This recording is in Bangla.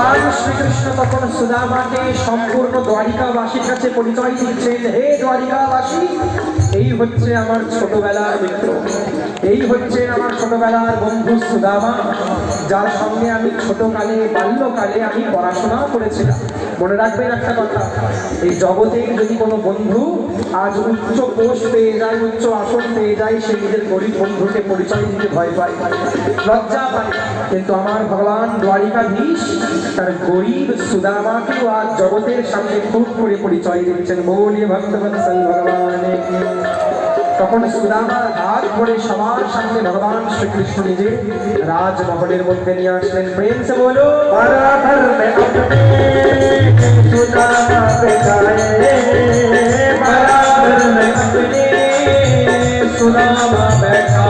ভগবান শ্রীকৃষ্ণ তখন সুদামাকে সম্পূর্ণ দ্বারিকাবাসীর কাছে পরিচয় দিচ্ছেন, হে দ্বারিকাবাসী, এই হচ্ছে আমার ছোটবেলার মিত্র। এই হচ্ছে আমার ছোটবেলার বন্ধু সুদামা, যার সঙ্গে আমি ছোটকালে, বাল্যকালে আমি পড়াশোনা করেছিলাম। মনে রাখবেন একটা কথা, এই জগতে যদি কোনো বন্ধু আজ উচ্চ পোষ পেয়ে যায়, উচ্চ আসন পেয়ে যায়, সে নিজের গরিব বন্ধুকে পরিচয় দিতে ভয় পায়, লজ্জা পায়। কিন্তু আমার ভগবান দ্বারিকাধীশ তার গরিব সুদামাকেও আজ জগতের সামনে খুব করে পরিচয় দিচ্ছেন মৌলী ভক্তবৎসল ভগবান। তখন সুদামার হাত ধরে সবার সামনে ভগবান শ্রীকৃষ্ণ নিজে রাজমহলের মধ্যে নিয়ে আসলেন। প্রেম সে বলো সুদামা